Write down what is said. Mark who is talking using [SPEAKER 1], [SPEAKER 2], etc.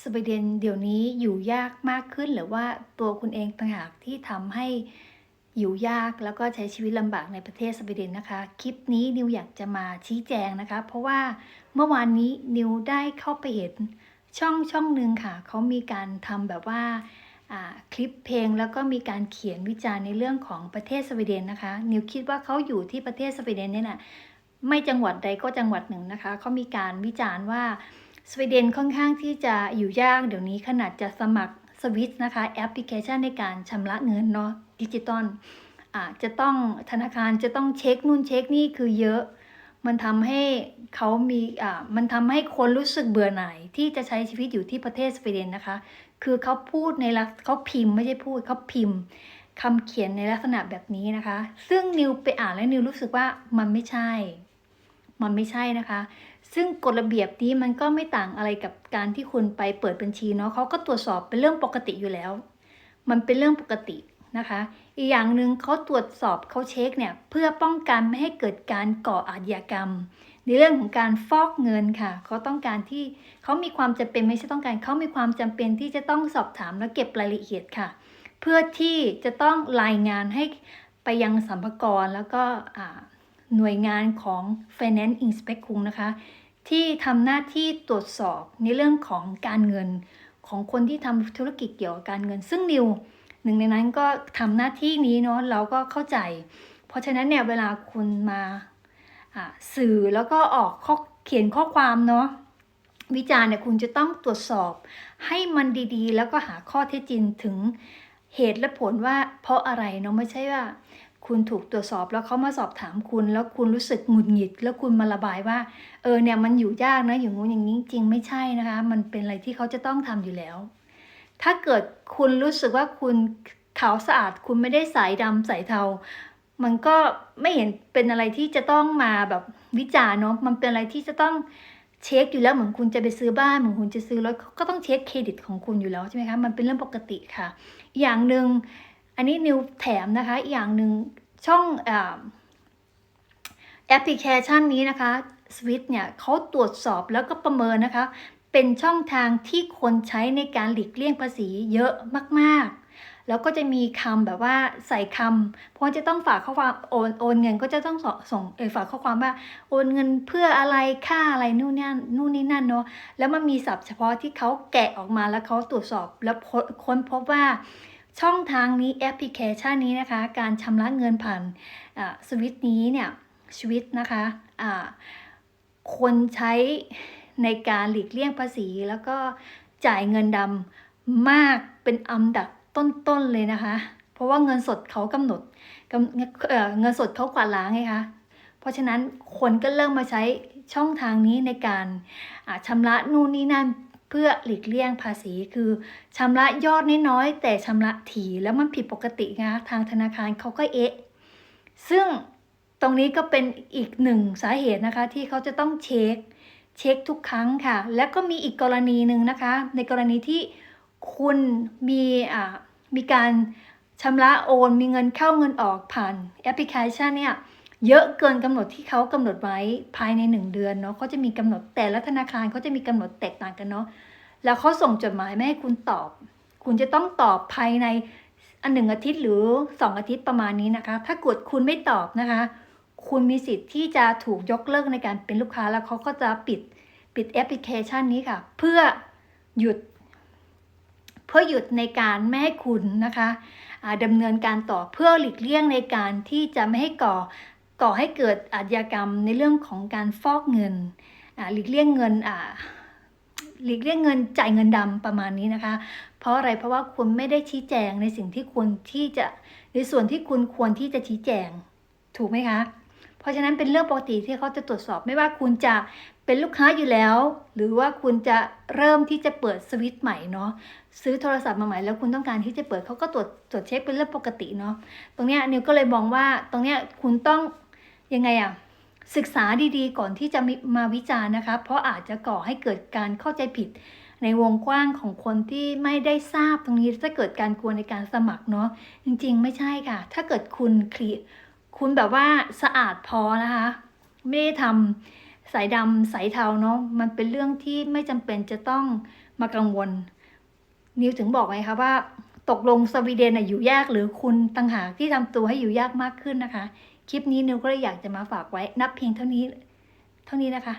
[SPEAKER 1] สวีเดนเดี๋ยวนี้อยู่ยากมากขึ้นหรือว่าตัวคุณเองต่างหากที่ทำให้อยู่ยากแล้วก็ใช้ชีวิตลำบากในประเทศสวีเดนนะคะ คลิปนี้นิวอยากจะมาชี้แจงนะคะ เพราะว่าเมื่อวานนี้นิวได้เข้าไปเห็นช่องช่องหนึ่งค่ะเขามีการทำแบบว่าอ่าคลิปเพลงแล้วก็มีการเขียนวิจารณ์ในเรื่องของประเทศสวีเดนนะคะ นิวคิดว่าเขาอยู่ที่ประเทศสวีเดนเนี่ยนะไม่จังหวัดใดก็จังหวัดหนึ่งนะคะเขามีการวิจารณ์ว่า สวีเดนค่อนข้างที่จะอยู่ยากเดี๋ยวนี้ขนาดจะสมัครสวิตนะคะแอปพลิเคชันในการชำระเงินเนาะดิจิตอลอ่าจะต้องธนาคารจะต้องเช็คนู่นเช็คนี่คือเยอะ มันทำให้เขามีอ่ามันทำให้คนรู้สึกเบื่อหน่ายที่จะใช้ชีวิตอยู่ที่ประเทศสวีเดนนะคะ คือเขาพูดในลักเขาพิมพ์ไม่ใช่พูดเขาพิมพ์คำเขียนในลักษณะแบบนี้นะคะ ซึ่งนิวไปอ่านแล้วนิวรู้สึกว่ามันไม่ใช่ มันไม่ใช่นะคะ ซึ่งกฎระเบียบนี้มันก็ไม่ต่างอะไรกับการที่คุณไปเปิดบัญชีเนาะเขาก็ตรวจสอบเป็นเรื่องปกติอยู่แล้ว มันเป็นเรื่องปกตินะคะ อีกอย่างหนึ่งเขาตรวจสอบเขาเช็คเนี่ยเพื่อป้องกันไม่ให้เกิดการก่ออาชญากรรม ในเรื่องของการฟอกเงินค่ะเขาต้องการที่เขามีความจำเป็นไม่ใช่ต้องการเขามีความจำเป็นที่จะต้องสอบถามและเก็บรายละเอียดค่ะ เพื่อที่จะต้องรายงานให้ไปยังสัมภากรแล้วก็หน่วยงานของ Finance Inspect คุงนะคะ ที่ทำหน้าที่ตรวจสอบในเรื่องของการเงินของคนที่ทำธุรกิจเกี่ยวกับการเงิน ซึ่งนิวหนึ่งในนั้นก็ทำหน้าที่นี้เนาะเราก็เข้าใจ เพราะฉะนั้นเนี่ยเวลาคุณมาอ่าสื่อแล้วก็ออกข้อเขียนข้อความเนาะวิจารณ์เนี่ยคุณจะต้องตรวจสอบให้มันดีๆ แล้วก็หาข้อเท็จจริงถึงเหตุและผลว่าเพราะอะไรเนาะไม่ใช่ว่า คุณถูกตรวจสอบแล้วเขามาสอบถามคุณ แล้วคุณรู้สึกหงุดหงิด แล้วคุณมาระบายว่า เออเนี่ยมันอยู่ยากนะอย่างงู้นอย่างนี้จริงไม่ใช่นะคะ มันเป็นอะไรที่เขาจะต้องทำอยู่แล้ว ถ้าเกิดคุณรู้สึกว่าคุณขาวสะอาด คุณไม่ได้สายดำสายเทา มันก็ไม่เห็นเป็นอะไรที่จะต้องมาแบบวิจารณ์เนาะมันเป็นอะไรที่จะต้องเช็คอยู่แล้วเหมือนคุณจะไปซื้อบ้านเหมือนคุณจะซื้อรถก็ต้องเช็คเครดิตของคุณอยู่แล้วใช่ไหมคะมันเป็นเรื่องปกติค่ะ อย่างหนึ่ง อันนี้นิวแถมนะคะอีกอย่างหนึ่งช่องแอปพลิเคชันนี้นะคะสวิตเนี่ยเขาตรวจสอบแล้วก็ประเมินนะคะ เป็นช่องทางที่คนใช้ในการหลีกเลี่ยงภาษีเยอะมากๆ แล้วก็จะมีคำแบบว่าใส่คำเพราะจะต้องฝากข้อความโอนโอนเงินก็จะต้องส่งสงเออฝากข้อความว่าโอนเงินเพื่ออะไรค่าอะไรนู่นนี่นู่นนี่นั่นเนาะแล้วมันมีศัพท์เฉพาะที่เขาแกะออกมาแล้วเขาตรวจสอบแล้วค้นพบว่า ช่องทางนี้แอปพลิเคชันนี้นะคะ การชำระเงินผ่านสวิตนี้เนี่ยชีวิตนะคะอ่าคนใช้ในการหลีกเลี่ยงภาษี แล้วก็จ่ายเงินดำมากเป็นอันดับต้นๆเลยนะคะ เพราะว่าเงินสดเขากำหนดกำเอ่อเงินสดเขากวาดล้างไงคะเพราะฉะนั้นคนก็เริ่มมาใช้ช่องทางนี้ในการอ่าชำระนู่นนี่นั่น พื่อหลีกเลี่ยงภาษีคือชำระยอดน้อยๆแต่ชำระถี่แล้วมันผิดปกตินะทางธนาคารเขาก็เอ๊ะ ซึ่งตรงนี้ก็เป็นอีกหนึ่งสาเหตุนะคะที่เขาจะต้องเช็คเช็คทุกครั้งค่ะ แล้วก็มีอีกกรณีหนึ่งนะคะ ในกรณีที่คุณมีอ่ามีการชำระโอน มีเงินเข้าเงินออกผ่านแอปพลิเคชันเนี่ย เยอะเกินกำหนดที่เขากำหนดไว้ภายในหนึ่งเดือนเนาะเขาจะมีกำหนดแต่ละธนาคารเขาจะมีกำหนดแตกต่างกันเนาะแล้วเขาส่งจดหมายมาให้คุณตอบ คุณจะต้องตอบภายในอันหนึ่งอาทิตย์หรือสองอาทิตย์ประมาณนี้นะคะ ถ้ากดคุณไม่ตอบนะคะ คุณมีสิทธิ์ที่จะถูกยกเลิกในการเป็นลูกค้าแล้วเขาก็จะปิดปิดแอปพลิเคชันนี้ค่ะ เพื่อหยุด เพื่อหยุดในการไม่ให้คุณนะคะดำเนินการต่อเพื่อหลีกเลี่ยงในการที่จะไม่ให้ก่อ ก่อให้เกิดอาชญากรรมในเรื่องของการฟอกเงินอ่าหลีกเลี่ยงเงินอ่าหลีกเลี่ยงเงินจ่ายเงินดำประมาณนี้นะคะ เพราะอะไรเพราะว่าคุณไม่ได้ชี้แจงในสิ่งที่ควรที่จะในส่วนที่คุณควรที่จะชี้แจงถูกไหมคะ เพราะฉะนั้นเป็นเรื่องปกติที่เขาจะตรวจสอบไม่ว่าคุณจะเป็นลูกค้าอยู่แล้ว หรือว่าคุณจะเริ่มที่จะเปิดสวิตช์ใหม่เนาะซื้อโทรศัพท์มาใหม่แล้วคุณต้องการที่จะเปิดเขาก็ตรวจตรวจเช็คเป็นเรื่องปกติเนาะตรงเนี้ยนิวก็เลยมองว่าตรงเนี้ยคุณต้อง ยังไงอะศึกษาดีๆ ก่อนที่จะมาวิจารณ์นะคะ เพราะอาจจะก่อให้เกิดการเข้าใจผิด ในวงกว้างของคนที่ไม่ได้ทราบตรงนี้ถ้าเกิดการกลัวในการสมัครเนาะจริงๆ ไม่ใช่ค่ะ ถ้าเกิดคุณคลีคุณแบบว่าสะอาดพอนะคะ ไม่ได้ทำสายดำสายเทาเนาะมันเป็นเรื่องที่ไม่จำเป็นจะต้องมากังวล นิวถึงบอกไงคะว่า ตกลงสวีเดนอยู่ยากหรือคุณต่างหากที่ทำตัวให้อยู่ยากมากขึ้นนะคะ คลิปนี้นิวก็เลยอยากจะมาฝากไว้นับเพียงเท่านี้ เท่านี้นะคะ